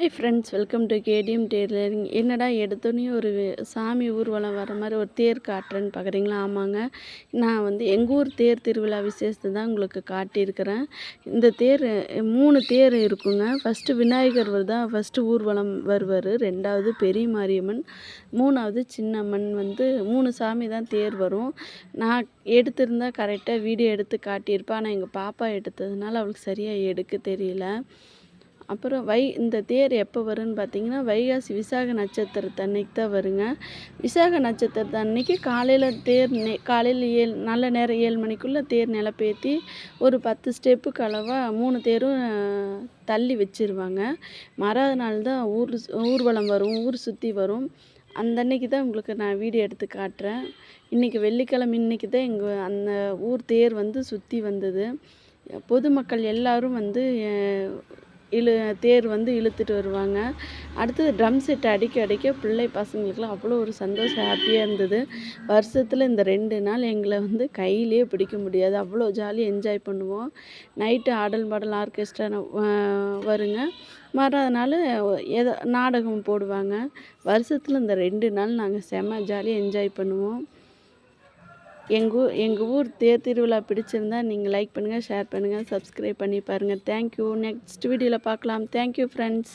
Hi friends welcome to K T M tailoring என்னடா எடுத்தோடனே ஒரு சாமி ஊர்வலம் வர மாதிரி ஒரு தேர் காட்டுறேன்னு பார்க்குறீங்களா? ஆமாங்க. நான் வந்து எங்கள் ஊர் தேர் திருவிழா விசேஷத்தை தான் உங்களுக்கு காட்டியிருக்கிறேன். இந்த தேர் மூணு தேர் இருக்குங்க. ஃபஸ்ட்டு விநாயகர் தான் ஃபஸ்ட்டு ஊர்வலம் வருவார். ரெண்டாவது பெரிய மாரியம்மன் மூணாவது சின்னம்மன் வந்து மூணு சாமி தான் தேர் வரும். நான் எடுத்திருந்தால் கரெக்டாக வீடியோ எடுத்து காட்டியிருப்பேன் ஆனால் எங்கள் பாப்பா எடுத்ததுனால அவளுக்கு சரியாக எடுக்க தெரியல. அப்புறம் வை இந்த தேர் எப்போ வரும்னு பார்த்தீங்கன்னா வைகாசி விசாக நட்சத்திரத்து அன்னைக்கு தான் வருங்க. விசாக நட்சத்திரத்து அன்னைக்கு காலையில் தேர் நெ காலையில் ஏழு நல்ல நேரம் ஏழு மணிக்குள்ளே தேர் நிலப்பேற்றி ஒரு பத்து ஸ்டெப்புக்கு அளவாக மூணு தேரும் தள்ளி வச்சிருவாங்க. மறாத நாள் தான் ஊர் ஊர்வலம் வரும் ஊர் சுற்றி வரும். அந்த அன்னைக்கு தான் உங்களுக்கு நான் வீடியோ எடுத்து காட்டுறேன். இன்றைக்கி வெள்ளிக்கிழமை இன்றைக்கி தான் எங்கள் அந்த ஊர் தேர் வந்து சுற்றி வந்தது. பொதுமக்கள் எல்லாரும் வந்து இழு தேர் வந்து இழுத்துட்டு வருவாங்க. அடுத்தது ட்ரம் செட் அடிக்க அடிக்க பிள்ளை பசங்களுக்குலாம் அவ்வளோ ஒரு சந்தோஷம் ஹாப்பியாக இருந்தது. வருஷத்தில் இந்த ரெண்டு நாள் எங்களை வந்து கையிலே பிடிக்க முடியாது. அவ்வளோ ஜாலியாக என்ஜாய் பண்ணுவோம். நைட்டு ஆடல் பாடல் ஆர்கெஸ்ட்ரா வருங்க. மறாத நாள் ஏதோ நாடகம் போடுவாங்க. வருஷத்தில் இந்த ரெண்டு நாள் நாங்கள் செம்ம ஜாலியாக என்ஜாய் பண்ணுவோம். எங்கள் ஊர் எங்கள் ஊர் தேர் திருவிழா பிடிச்சிருந்தா நீங்கள் லைக் பண்ணுங்கள் ஷேர் பண்ணுங்கள் சப்ஸ்கிரைப் பண்ணி பாருங்கள் தேங்க்யூ நெக்ஸ்ட் வீடியோவில் பார்க்கலாம் தேங்க்யூ ஃப்ரெண்ட்ஸ்